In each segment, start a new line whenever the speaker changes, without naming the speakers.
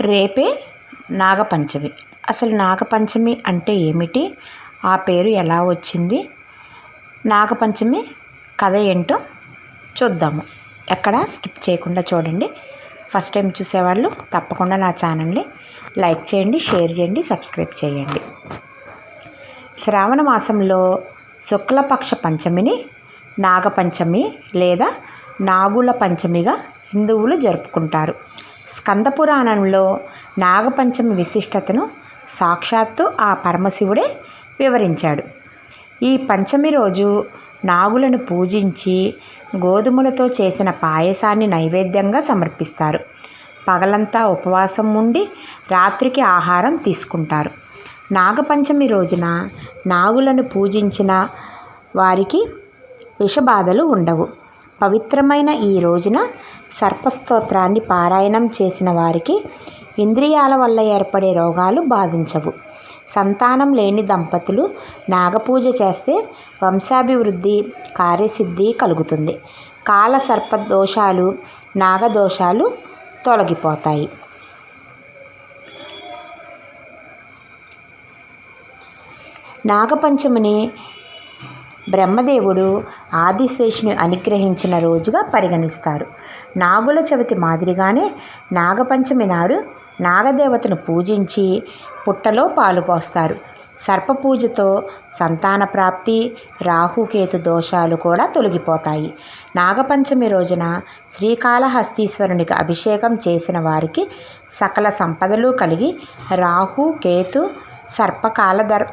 రేపే నాగపంచమి. అసలు నాగపంచమి అంటే ఏమిటి? ఆ పేరు ఎలా వచ్చింది? నాగపంచమి కథ ఏంటో చూద్దాము. ఎక్కడ స్కిప్ చేయకుండా చూడండి. ఫస్ట్ టైం చూసేవాళ్ళు తప్పకుండా నా ఛానల్ని లైక్ చేయండి షేర్ చేయండి సబ్స్క్రైబ్ చేయండి. శ్రావణ మాసంలో శుక్లపక్ష పంచమిని నాగపంచమి లేదా నాగుల పంచమిగా హిందువులు జరుపుకుంటారు. స్కందపురాణంలో నాగపంచమి విశిష్టతను సాక్షాత్తు ఆ పరమశివుడే వివరించాడు. ఈ పంచమి రోజు నాగులను పూజించి గోధుమలతో చేసిన పాయసాన్ని నైవేద్యంగా సమర్పిస్తారు. పగలంతా ఉపవాసం ఉండి రాత్రికి ఆహారం తీసుకుంటారు. నాగపంచమి రోజున నాగులను పూజించిన వారికి విషబాధలు ఉండవు. పవిత్రమైన ఈ రోజున సర్పస్తోత్రాన్ని పారాయణం చేసిన వారికి ఇంద్రియాల వల్ల ఏర్పడే రోగాలు బాధించవు. సంతానం లేని దంపతులు నాగపూజ చేస్తే వంశాభివృద్ధి కార్యసిద్ధి కలుగుతుంది. కాల సర్ప దోషాలు నాగదోషాలు తొలగిపోతాయి. నాగపంచమిని బ్రహ్మదేవుడు ఆదిశేషుని అనుగ్రహించిన రోజుగా పరిగణిస్తారు. నాగుల చవితి మాదిరిగానే నాగపంచమి నాడు నాగదేవతను పూజించి పుట్టలో పాలు పోస్తారు. సర్పపూజతో సంతాన ప్రాప్తి రాహుకేతు దోషాలు కూడా తొలగిపోతాయి. నాగపంచమి రోజున శ్రీకాళహస్తీశ్వరునికి అభిషేకం చేసిన వారికి సకల సంపదలు కలిగి రాహు కేతు సర్పకాల దర్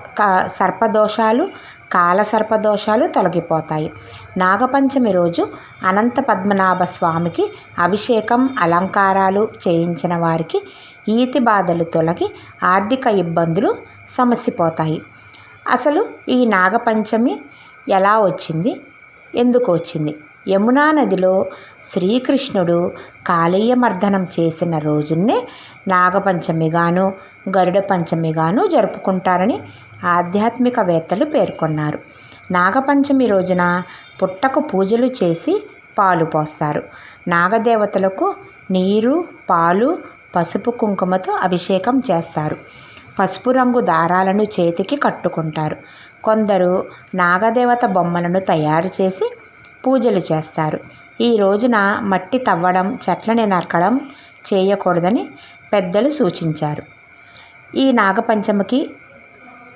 సర్పదోషాలు కాల సర్పదోషాలు తొలగిపోతాయి. నాగపంచమి రోజు అనంత పద్మనాభ స్వామికి అభిషేకం అలంకారాలు చేయించిన వారికి ఈతి బాధలు తొలగి ఆర్థిక ఇబ్బందులు సమసిపోతాయి. అసలు ఈ నాగపంచమి ఎలా వచ్చింది? ఎందుకు వచ్చింది? యమునా నదిలో శ్రీకృష్ణుడు కాళీయమర్దనం చేసిన రోజున్నే నాగపంచమిగాను గరుడ పంచమిగాను జరుపుకుంటారని ఆధ్యాత్మికవేత్తలు పేర్కొన్నారు. నాగపంచమి రోజున పుట్టకు పూజలు చేసి పాలు పోస్తారు. నాగదేవతలకు నీరు పాలు పసుపు కుంకుమతో అభిషేకం చేస్తారు. పసుపు రంగు దారాలను చేతికి కట్టుకుంటారు. కొందరు నాగదేవత బొమ్మలను తయారు చేసి పూజలు చేస్తారు. ఈ రోజున మట్టి తవ్వడం చెట్లని నరకడం చేయకూడదని పెద్దలు సూచించారు. ఈ నాగపంచమికి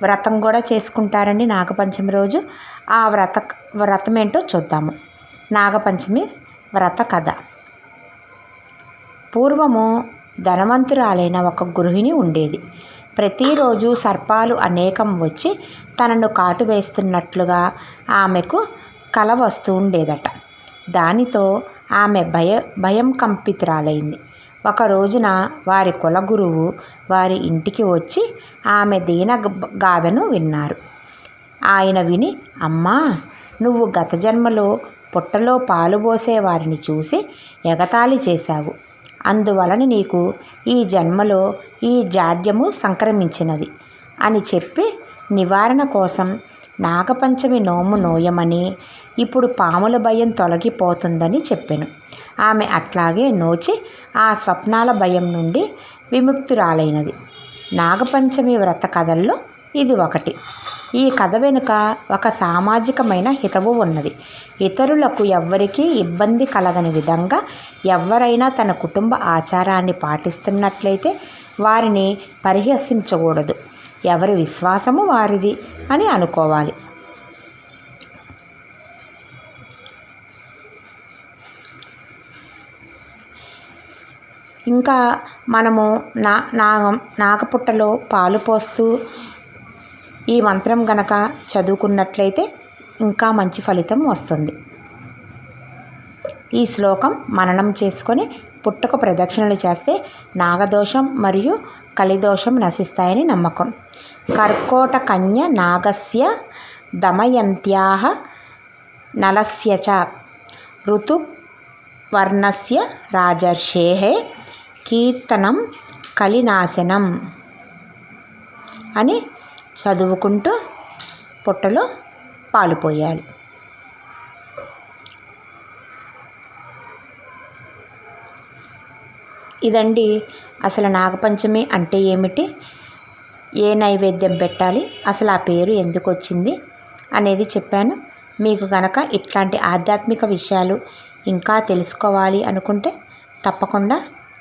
వ్రతం కూడా చేసుకుంటారండి నాగపంచమి రోజు. ఆ వ్రత వ్రతం ఏంటో చూద్దాము. నాగపంచమి వ్రత కథ. పూర్వము ధనవంతురాలైన ఒక గృహిణి ఉండేది. ప్రతిరోజు సర్పాలు అనేకం వచ్చి తనను కాటు వేస్తున్నట్లుగా ఆమెకు కల వస్తూ ఉండేదట. దానితో ఆమె భయ భయం కంపితురాలైంది. ఒక రోజున వారి కులగురువు వారి ఇంటికి వచ్చి ఆమె దీన గాథను విన్నారు. ఆయన విని అమ్మా నువ్వు గత జన్మలో పుట్టలో పాలు పోసే వారిని చూసి ఎగతాళి చేశావు. అందువలన నీకు ఈ జన్మలో ఈ జాడ్యము సంక్రమించినది అని చెప్పి నివారణ కోసం నాగపంచమి నోము నోయమని ఇప్పుడు పాముల భయం తొలగిపోతుందని చెప్పాను. ఆమె అట్లాగే నోచి ఆ స్వప్నాల భయం నుండి విముక్తురాలైనది. నాగపంచమి వ్రత కథల్లో ఇది ఒకటి. ఈ కథ వెనుక ఒక సామాజికమైన హితవు ఉన్నది. ఇతరులకు ఎవ్వరికీ ఇబ్బంది కలగని విధంగా ఎవరైనా తన కుటుంబ ఆచారాన్ని పాటిస్తున్నట్లయితే వారిని పరిహసించకూడదు. ఎవరి విశ్వాసము వారిది అని అనుకోవాలి. ఇంకా మనము నా నాగం నాగపుట్టలో పాలు పోస్తూ ఈ మంత్రం గనక చదువుకున్నట్లయితే ఇంకా మంచి ఫలితం వస్తుంది. ఈ శ్లోకం మననం చేసుకొని పుట్టకు ప్రదక్షిణలు చేస్తే నాగదోషం మరియు కలిదోషం నశిస్తాయని నమ్మకం. కర్కోట కన్య నాగస్య దమయంత్యా నలస్య చ ఋతువర్ణస్య రాజర్షే కీర్తనం కలినాశనం అని చదువుకుంటూ పుట్టలో పాలు పోయాలి ఇదండి అసలు నాగపంచమి అంటే ఏమిటి? ఏ నైవేద్యం పెట్టాలి? అసలు ఆ పేరు ఎందుకు వచ్చింది అనేది చెప్పాను. మీకు కనుక ఇట్లాంటి ఆధ్యాత్మిక విషయాలు ఇంకా తెలుసుకోవాలి అనుకుంటే తప్పకుండా